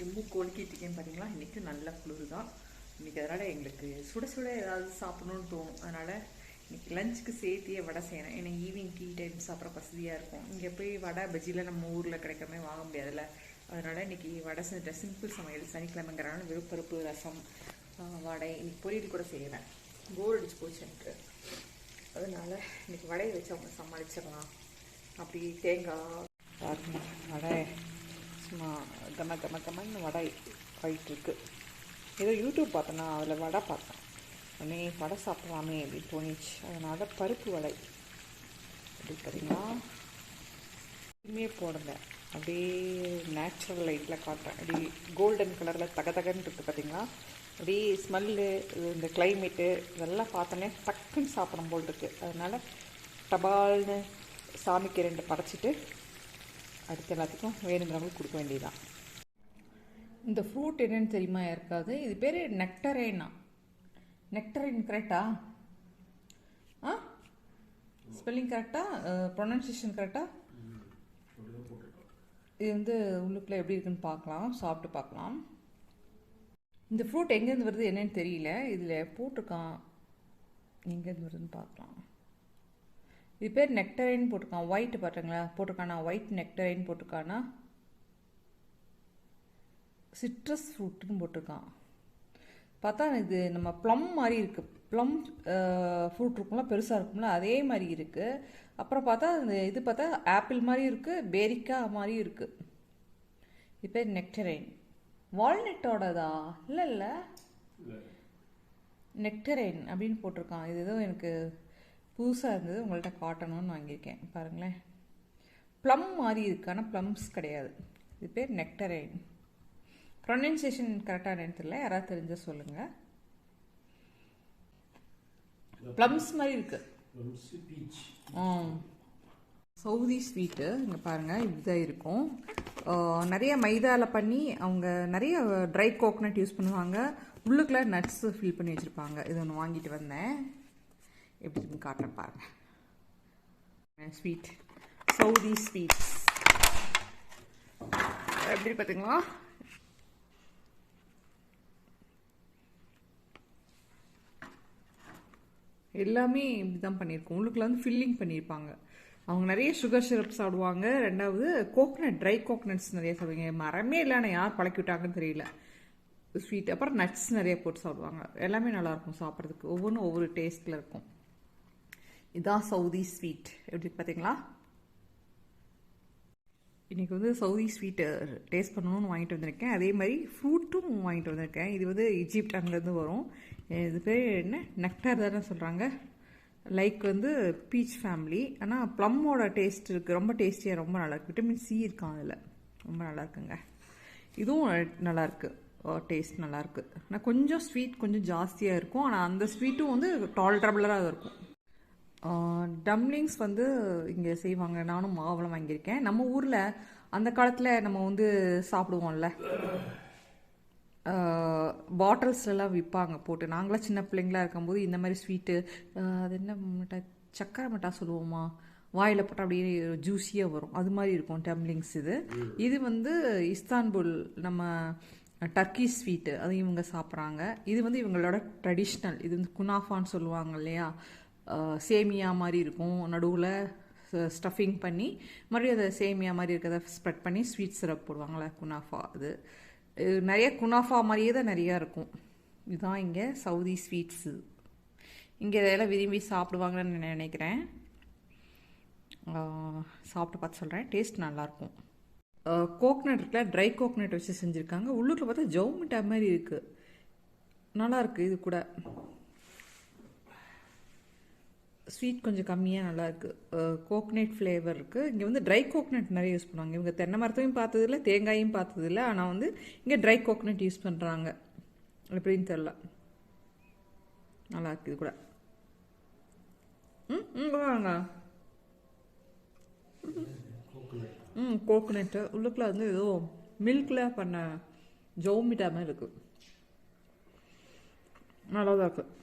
இன்றைக்கி மூக்கு ஒழுக்கிட்டு பார்த்தீங்களா இன்றைக்கும் நல்ல குளிர் தான் இன்றைக்கி அதனால் எங்களுக்கு சுட சுட ஏதாவது சாப்பிடணும்னு தோணும். அதனால் இன்றைக்கி லஞ்சுக்கு சேர்த்தியே வடை செய்யணும் ஏன்னா ஈவினிங் டீ டைம் சாப்பிட்ற வசதியாக இருக்கும். இங்கே போய் வடை பஜ்ஜியில் நம்ம ஊரில் கிடைக்காம வாங்க முடியாதுல்ல. அதனால் இன்றைக்கி வடை செஞ்சுட்டேன் சிம்பிள் சமையல் சனிக்கிழமைங்கிறனால வெறுப்பருப்பு ரசம் வடை இன்னைக்கு பொரியல் கூட செய்கிறேன் போர் அடிச்சு போச்சு எனக்கு. அதனால் இன்றைக்கி வடையை வச்சு அவங்க சமாளிச்சிடலாம். அப்படி தேங்காய் வடை சும்மா கம கம கமன்னு வடை போயிட்டுருக்கு. ஏதோ யூடியூப் பார்த்தேன்னா அதில் வடை பார்த்தேன். உடனே வடை சாப்பிட்லாமே அப்படின்னு தோணிச்சு. அதனால் பருப்பு வடை. அப்படி பார்த்தீங்கன்னா எதுவுமே போடல. அப்படியே நேச்சுரல் லைட்டில் காட்டுறேன். அப்படி கோல்டன் கலரில் தக தகன்னு இருக்குது பார்த்தீங்களா அப்படியே ஸ்மெல்லு இந்த கிளைமேட்டு இதெல்லாம் பார்த்தோன்னே டக்குன்னு சாப்பிடும் போல் இருக்குது அதனால் டபால்னு சாமிக்கு ரெண்டு படைச்சிட்டு அடுத்த எல்லாத்துக்கும் வேணுங்கிறவங்களுக்கு கொடுக்க வேண்டியதுதான். இந்த ஃப்ரூட் என்னன்னு தெரியுமா இருக்காது இது பேர் நெக்டரேனா நெக்டரைன் கரெக்டா ஆ? ஸ்பெல்லிங் கரெக்டா ப்ரொனன்சியேஷன் கரெக்டா இது வந்து உள்ளுக்குள்ளே எப்படி இருக்குன்னு பார்க்கலாம் சாப்பிட்டு பார்க்கலாம். இந்த ஃப்ரூட் எங்கேருந்து வருது என்னன்னு தெரியல. இதில் போட்டிருக்கான். எங்கேருந்து வருதுன்னு பார்க்கலாம். இது பேர் நெக்டரைன் போட்டிருக்கான். ஒயிட் பாட்டுங்களா போட்டிருக்கானா? ஒயிட் நெக்டரைன் போட்டிருக்கானா? சிட்ரஸ் ஃப்ரூட்டுன்னு போட்டிருக்கான். பார்த்தா இது நம்ம ப்ளம் மாதிரி இருக்குது ப்ளம் ஃப்ரூட் இருக்கும்ல பெருசாக இருக்கும்ல அதே மாதிரி இருக்குது அப்புறம் பார்த்தா இந்த இது பார்த்தா ஆப்பிள் மாதிரி இருக்குது பேரிக்கா மாதிரி இருக்குது இது பேர் நெக்டரைன் வால்நட்டோடதா இல்லை இல்லை. நெக்டரைன் அப்படின்னு போட்டிருக்கான். இது ஏதோ எனக்கு புதுசாக இருந்தது உங்கள்கிட்ட காட்டணும்னு வாங்கியிருக்கேன். பாருங்களேன். ப்ளம் மாதிரி இருக்கு ஆனால் ப்ளம்ஸ் கிடையாது. இது பேர் நெக்டரைன் ப்ரொனன்சியேஷன் கரெக்டாக தெரியல. யாராவது தெரிஞ்சால் சொல்லுங்கள் ப்ளம்ஸ் மாதிரி இருக்கு. சவுதி ஸ்வீட்டு இங்கே பாருங்கள் இப்படிதான் இருக்கும். நிறைய மைதாவில் பண்ணி அவங்க நிறைய ட்ரை கோகனட் யூஸ் பண்ணுவாங்க. உள்ளுக்குள்ள நட்ஸ் ஃபில் பண்ணி வச்சுருப்பாங்க. இது ஒன்று வாங்கிட்டு வந்தேன். எப்படி இருக்குன்னு காட்டுறேன் பாருங்க. ஸ்வீட் சவுதி ஸ்வீட்ஸ் எப்படி பார்த்தீங்களா எல்லாமே இப்படி தான் பண்ணியிருக்கோம். உள்ளுக்குள்ள வந்து ஃபில்லிங் பண்ணியிருப்பாங்க. அவங்க நிறைய சுகர் சிரப் சாப்பிடுவாங்க. ரெண்டாவது கோகனட் ட்ரை கோகனட்ஸ் நிறைய சாப்பிடுவாங்க. மரமே இல்லைன்னு யார் பழக்கி விட்டாங்கன்னு தெரியல. ஸ்வீட் அப்புறம் நட்ஸ் நிறைய போட்டு சாப்பிடுவாங்க. எல்லாமே நல்லாயிருக்கும் சாப்பிட்றதுக்கு. ஒவ்வொன்றும் ஒவ்வொரு டேஸ்ட்டில் இருக்கும். இதுதான் சவுதி ஸ்வீட். எப்படி பார்த்தீங்களா இன்றைக்கி வந்து சவுதி ஸ்வீட்டு டேஸ்ட் பண்ணணும்னு வாங்கிட்டு வந்திருக்கேன். அதே மாதிரி ஃப்ரூட்டும் வாங்கிட்டு வந்திருக்கேன். இது வந்து இஜிப்ட் அங்கேருந்து வரும். இது பேர் என்ன? நெக்டார் தானே சொல்கிறாங்க லைக் வந்து பீச் ஃபேமிலி ஆனால் ப்ளம்மோட டேஸ்ட் இருக்குது ரொம்ப டேஸ்டியாக ரொம்ப நல்லாயிருக்கு விட்டமின் சி இருக்கான் அதில்? ரொம்ப நல்லாயிருக்குங்க இதுவும் நல்லாயிருக்கு டேஸ்ட் நல்லாயிருக்கு ஆனால் கொஞ்சம் ஸ்வீட் கொஞ்சம் ஜாஸ்தியாக இருக்கும். ஆனால் அந்த ஸ்வீட்டும் வந்து டாலரபிளாக இருக்கும். டம்ளிங்ஸ் வந்து இங்கே செய்வாங்க. நானும் மாவளம் வாங்கியிருக்கேன். நம்ம ஊரில் அந்த காலத்தில் நம்ம வந்து சாப்பிடுவோம்ல. பாட்டில்ஸ்லாம் விற்பாங்க போட்டு. நாங்களாம் சின்ன பிள்ளைங்களா இருக்கும்போது இந்த மாதிரி ஸ்வீட்டு அது என்ன மிட்டாய் சக்கரை மிட்டாய் சொல்லுவோமா? வாயில் போட்டால் அப்படியே ஜூஸியாக வரும். அது மாதிரி இருக்கும் டம்ளிங்ஸ் இது. இது வந்து இஸ்தான்புல் நம்ம டர்க்கி ஸ்வீட்டு அது இவங்க சாப்பிட்றாங்க. இது வந்து இவங்களோட ட்ரெடிஷ்னல் இது வந்து குனாஃபான்னு சொல்லுவாங்க இல்லையா? சேமியா மாதிரி இருக்கும். நடுவில் ஸ்டஃபிங் பண்ணி மறுபடியும் அதை சேமியா மாதிரி இருக்கிறத ஸ்ப்ரெட் பண்ணி ஸ்வீட் சிரப் போடுவாங்களே குனாஃபா அது. நிறைய குனாஃபா மாதிரியே தான் நிறையா இருக்கும். இதுதான் இங்கே சவுதி ஸ்வீட்ஸு இங்கே இதெல்லாம் விரும்பி சாப்பிடுவாங்கன்னு நான் நினைக்கிறேன். சாப்பிட்டு பார்த்து சொல்கிறேன் டேஸ்ட் நல்லாயிருக்கும். கோக்னட் இருக்குல்ல ட்ரை கோக்னட் வச்சு செஞ்சுருக்காங்க. உள்ளூரில் பார்த்தா ஜவுமிட்டா மாதிரி இருக்குது நல்லாயிருக்கு இது கூட. ஸ்வீட் கொஞ்சம் கம்மியாக நல்லாயிருக்கு கோக்னட் ஃப்ளேவர் இருக்குது இங்கே வந்து ட்ரை கோக்னட் நிறைய யூஸ் பண்ணுவாங்க. இவங்க தென்னை மரத்தையும் பார்த்ததில்ல தேங்காயும் பார்த்ததில்ல. ஆனால் வந்து இங்கே ட்ரை கோக்னட் யூஸ் பண்ணுறாங்க எப்படின்னு தெரில நல்லா இருக்குது கூட. ம் ம் வாங்க ம் கோகனட்டு உள்ளுக்குள்ள வந்து ஏதோ மில்கில் பண்ண ஜவு மாதிரி இருக்குது நல்லா தான் இருக்குது